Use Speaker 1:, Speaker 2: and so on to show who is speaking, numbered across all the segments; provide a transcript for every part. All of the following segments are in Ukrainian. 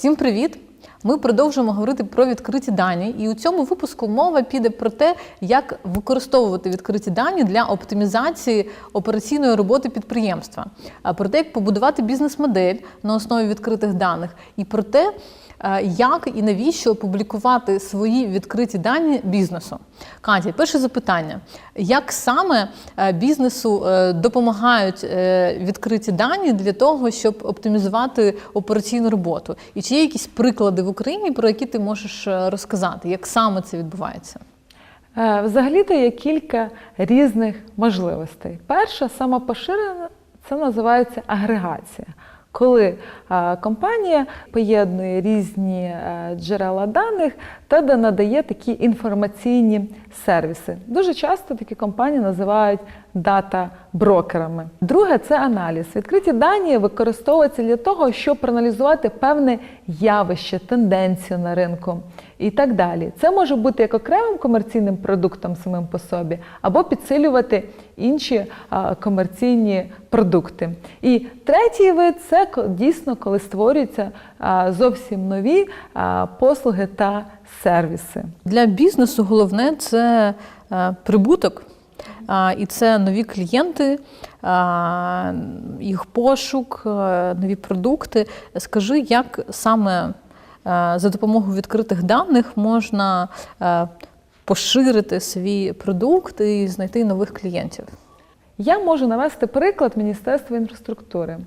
Speaker 1: Всім привіт! Ми продовжуємо говорити про відкриті дані, і у цьому випуску мова піде про те, як використовувати відкриті дані для оптимізації операційної роботи підприємства, про те, як побудувати бізнес-модель на основі відкритих даних, і про те, е, як і навіщо опублікувати свої відкриті дані бізнесу. Катя, перше запитання: як саме е, бізнесу е, допомагають відкриті дані для того, щоб оптимізувати операційну роботу? І чи є якісь приклади Україні, про які ти можеш е, розказати? Як саме це відбувається?
Speaker 2: Е, Взагалі-то є кілька різних можливостей. Перша, сама поширена, це називається агрегація. Коли компанія поєднує різні е, джерела даних та надає такі інформаційні сервіси. Дуже часто такі компанії називають дата-брокерами. Друге це аналіз. Відкриті дані використовуються для того, щоб проаналізувати певне явище, тенденцію на ринку і так далі. Це може бути як окремим комерційним продуктом самим по собі, або підсилювати інші комерційні продукти. І третій вид це дійсно, коли створюються зовсім нові послуги та сервіси.
Speaker 1: Для бізнесу головне це прибуток, і це нові клієнти, їх пошук, нові продукти. Скажи, як саме за допомогою відкритих даних можна е, поширити свій продукт і знайти нових клієнтів?
Speaker 2: Я можу навести приклад Міністерства інфраструктури.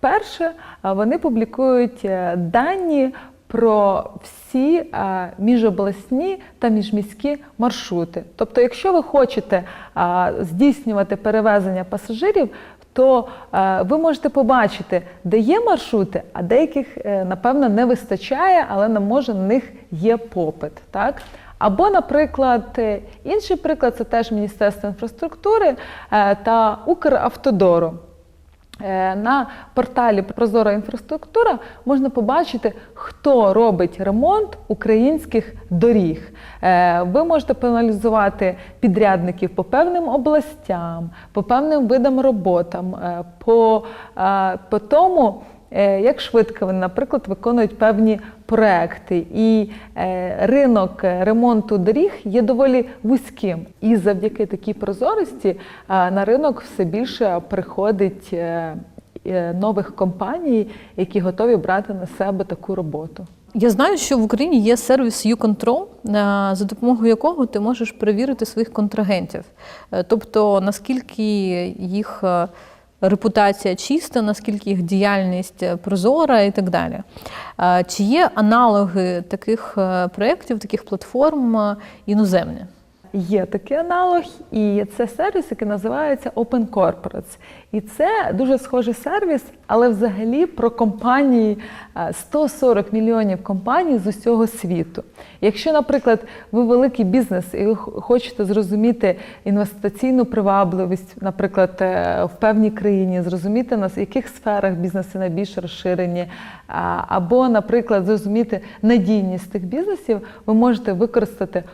Speaker 2: Перше, вони публікують е, дані про всі е, міжобласні та міжміські маршрути. Тобто, якщо ви хочете здійснювати перевезення пасажирів, то е, ви можете побачити, де є маршрути, а деяких, е, напевно, не вистачає, але на може на них є попит. Так? Або, наприклад, е, інший приклад це теж Міністерство інфраструктури та Укравтодору. Е, На порталі Прозора інфраструктура можна побачити, хто робить ремонт українських доріг. Е, Ви можете проаналізувати підрядників по певним областям, по певним видам роботам, е, по, по тому, як швидко вони, наприклад, виконують певні проекти. І е, ринок е, ремонту доріг є доволі вузьким. І завдяки такій прозорості е, на ринок все більше приходить е, е, нових компаній, які готові брати на себе таку роботу.
Speaker 1: Я знаю, що в Україні є сервіс YouControl, е, за допомогою якого ти можеш перевірити своїх контрагентів. Е, Тобто, наскільки їх е, репутація чиста, наскільки їх діяльність е, прозора і так далі. Е, Чи є аналоги таких е, проєктів, таких платформ іноземні?
Speaker 2: Є такий аналог, і це сервіс, який називається Open Corporates. І це дуже схожий сервіс, але взагалі про компанії е, 140 мільйонів компаній з усього світу. Якщо, наприклад, ви великий бізнес і ви хочете зрозуміти інвестиційну привабливість, наприклад, е, в певній країні, зрозуміти на яких сферах бізнеси найбільш розширені, або, наприклад, зрозуміти надійність тих бізнесів, ви можете використати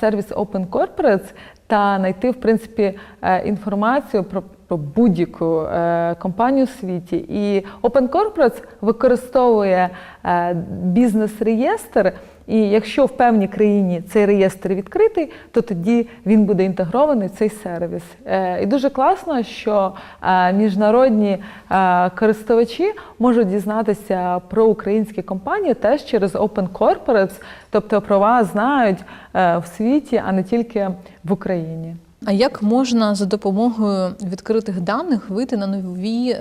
Speaker 2: сервіс Open Corporates та знайти в принципі е, інформацію про, будь-яку е, компанію у світі. І Open Corporates використовує е, бізнес-реєстр. І якщо в певній країні цей реєстр відкритий, то тоді він буде інтегрований в цей сервіс. Е, І дуже класно, що е, міжнародні е, користувачі можуть дізнатися про українські компанії теж через Open Corporates, тобто про вас знають в світі, а не тільки в Україні.
Speaker 1: А як можна за допомогою відкритих даних вийти на нові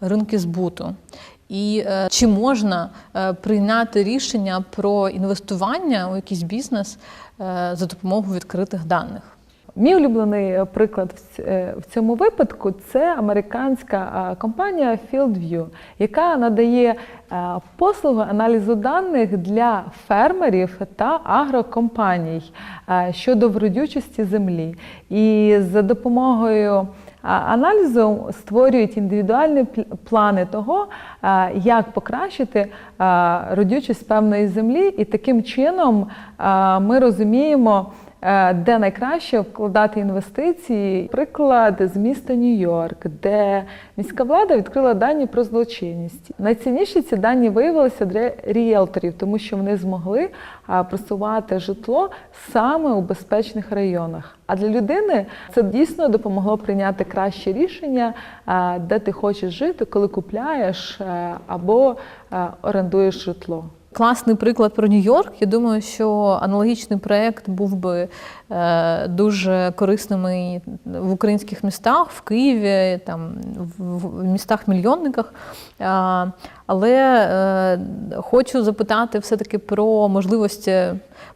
Speaker 1: ринки збуту? І е, чи можна е, прийняти рішення про інвестування у якийсь бізнес е, за допомогою відкритих даних?
Speaker 2: Мій улюблений е, приклад е, в цьому випадку це американська компанія FieldView, яка надає е, послуги аналізу даних для фермерів та агрокомпаній щодо вродючості землі. І за допомогою аналізу створюють індивідуальні плани того, як покращити родючість певної землі, і таким чином ми розуміємо. Е, е, де найкраще вкладати інвестиції. Приклад з міста Нью-Йорк, де міська влада відкрила дані про злочинність. Найцінніші ці дані виявилися для ріелторів, тому що вони змогли просувати житло саме у безпечних районах. А для людини це дійсно допомогло прийняти краще рішення, де ти хочеш жити, коли купляєш або орендуєш житло.
Speaker 1: Класний приклад про Нью-Йорк. Я думаю, що аналогічний проєкт був би е, дуже корисним і в українських містах, в Києві, там в, в містах-мільйонниках. Але е, хочу запитати все-таки про можливості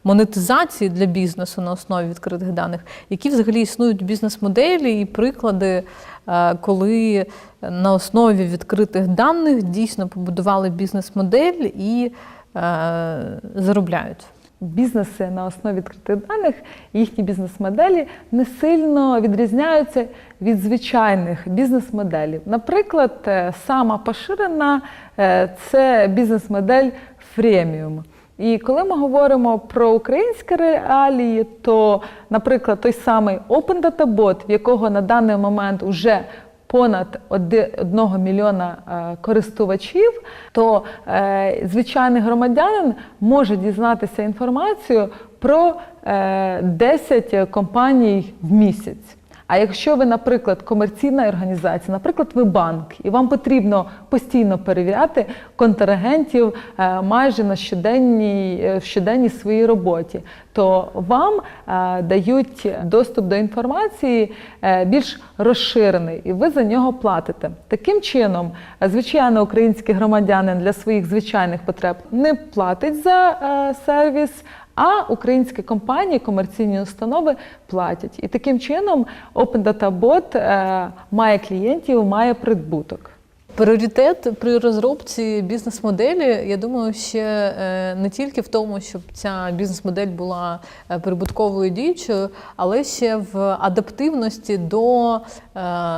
Speaker 1: монетизації для бізнесу на основі відкритих даних, які взагалі існують бізнес-моделі і приклади, е, коли на основі відкритих даних дійсно побудували бізнес-модель і е, заробляють.
Speaker 2: Бізнеси на основі відкритих даних, їхні бізнес-моделі не сильно відрізняються від звичайних бізнес-моделей. Наприклад, е, сама поширена е, це бізнес-модель фреміум. І коли ми говоримо про українські реалії, то, наприклад, той самий Open Data Bot, в якого на даний момент вже понад 1 мільйона е, користувачів, то е, звичайний громадянин може дізнатися інформацію про е, 10 компаній в місяць. А якщо ви, наприклад, комерційна організація, наприклад, ви банк, і вам потрібно постійно перевіряти контрагентів е, майже на щоденній, е, в щоденній своїй роботі, то вам е, дають доступ до інформації е, більш розширений, і ви за нього платите. Таким чином, звичайно, український громадянин для своїх звичайних потреб не платить за е, сервіс. А українські компанії, комерційні установи платять. І таким чином Open Data має клієнтів, має прибуток.
Speaker 1: Пріоритет при розробці бізнес-моделі, я думаю, ще е, не тільки в тому, щоб ця бізнес-модель була е, прибутковою діючою, але ще в адаптивності до е,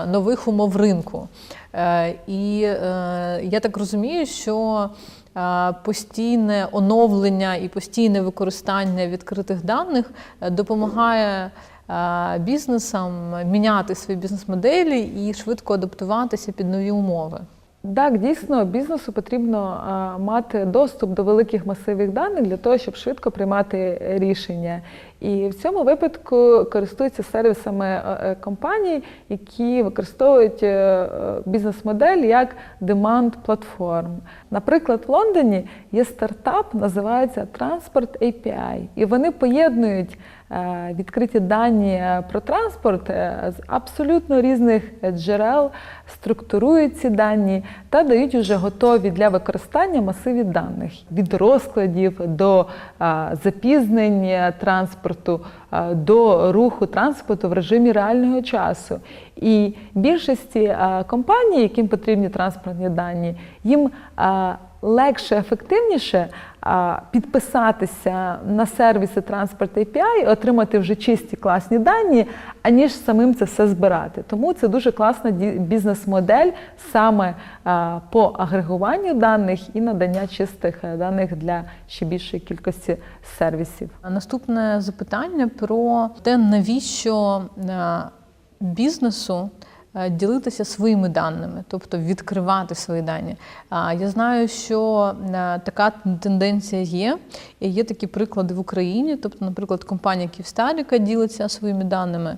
Speaker 1: нових умов ринку. І я так розумію, що постійне оновлення і постійне використання відкритих даних допомагає бізнесам міняти свої бізнес-моделі і швидко адаптуватися під нові умови.
Speaker 2: Так, дійсно, бізнесу потрібно мати доступ до великих масивів даних для того, щоб швидко приймати рішення. І в цьому випадку користуються сервісами е, е, компаній, які використовують е, е, бізнес-модель як demand платформ. Наприклад, в Лондоні є стартап, називається Transport API, і вони поєднують е, відкриті дані е, про транспорт е, з абсолютно різних е, джерел, структурують ці дані та дають уже готові для використання масиві даних від розкладів до запізнень е, транспорту, до руху транспорту в режимі реального часу. І більшості компаній, яким потрібні транспортні дані, їм легше, ефективніше підписатися на сервіси Transport API, отримати вже чисті класні дані, аніж самим це все збирати. Тому це дуже класна бізнес-модель саме по агрегуванню даних і надання чистих е, даних для ще більшої кількості сервісів.
Speaker 1: Наступне запитання про те, навіщо е, бізнесу ділитися своїми даними, тобто відкривати свої дані. Я знаю, що е, така тенденція є. Є такі приклади в Україні, тобто, наприклад, компанія Ківстаріка ділиться своїми даними.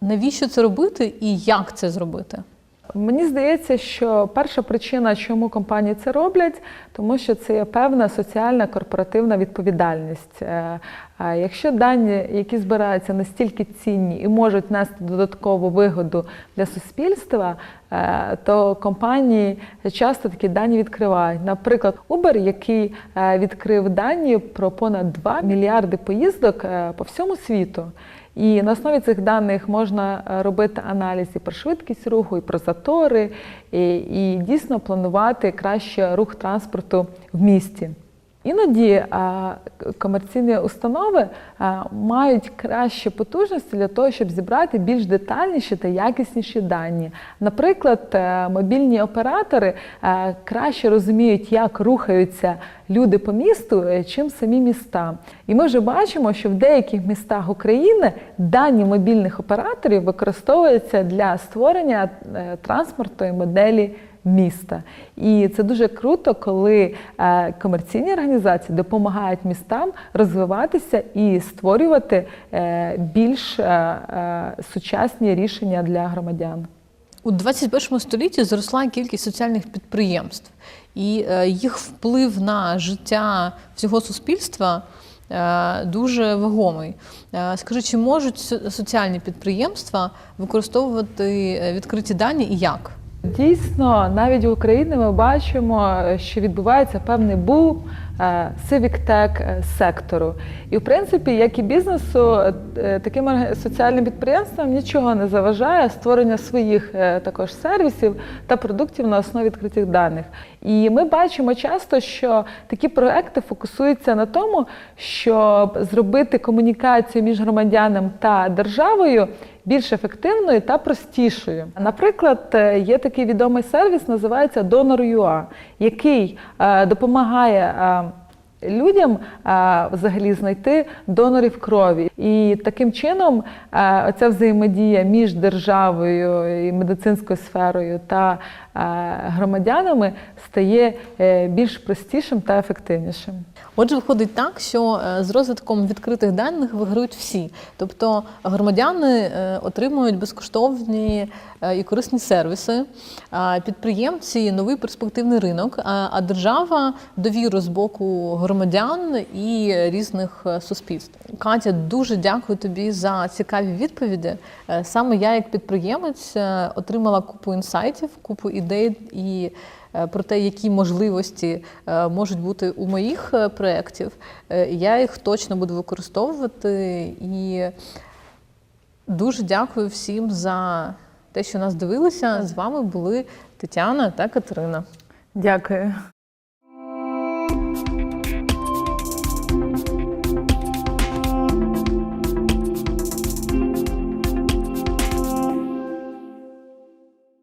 Speaker 1: Навіщо це робити і як це зробити?
Speaker 2: Мені здається, що перша причина, чому компанії це роблять, тому що це є певна соціальна корпоративна відповідальність. Е, Якщо дані, які збираються настільки цінні і можуть нести додаткову вигоду для суспільства, е, то компанії часто такі дані відкривають. Наприклад, Uber, який е, відкрив дані про понад 2 мільярди поїздок по всьому світу. І на основі цих даних можна е, робити аналіз і про швидкість руху, і про затори, і, і дійсно планувати краще рух транспорту в місті. Іноді а, комерційні установи а, мають кращі потужності для того, щоб зібрати більш детальніші та якісніші дані. Наприклад, е, мобільні оператори е, краще розуміють, як рухаються люди по місту, е, чим самі міста. І ми вже бачимо, що в деяких містах України дані мобільних операторів використовуються для створення е, транспортної моделі міста. І це дуже круто, коли е, комерційні організації допомагають містам розвиватися і створювати е, більш е, сучасні рішення для громадян.
Speaker 1: У 21 столітті зросла кількість соціальних підприємств, і їх вплив на життя всього суспільства дуже вагомий. Скажи, чи можуть соціальні підприємства використовувати відкриті дані і як?
Speaker 2: Дійсно, навіть в Україні ми бачимо, що відбувається певний бум civic-tech е, сектору. І, в принципі, як і бізнесу, е, таким соціальним підприємствам нічого не заважає створення своїх е, також сервісів та продуктів на основі відкритих даних. І ми бачимо часто, що такі проекти фокусуються на тому, щоб зробити комунікацію між громадянам та державою більш ефективною та простішою. Наприклад, е, є такий відомий сервіс, називається Donor.ua, який е, допомагає. Людям е, взагалі знайти донорів крові, і таким чином е, оця взаємодія між державою і медицинською сферою та е, громадянами стає більш простішим та ефективнішим.
Speaker 1: Отже, виходить так, що з розвитком відкритих даних виграють всі. Тобто громадяни отримують безкоштовні і корисні сервіси, підприємці новий перспективний ринок, а держава довіру з боку громадян і різних е, суспільств. Катя, дуже дякую тобі за цікаві відповіді. Е, Саме я, як підприємець, е, отримала купу інсайтів, купу ідей і про те, які можливості можуть бути у моїх проєктів. Я їх точно буду використовувати і дуже дякую всім за те, що нас дивилися. З вами були Тетяна та Катерина.
Speaker 2: Дякую.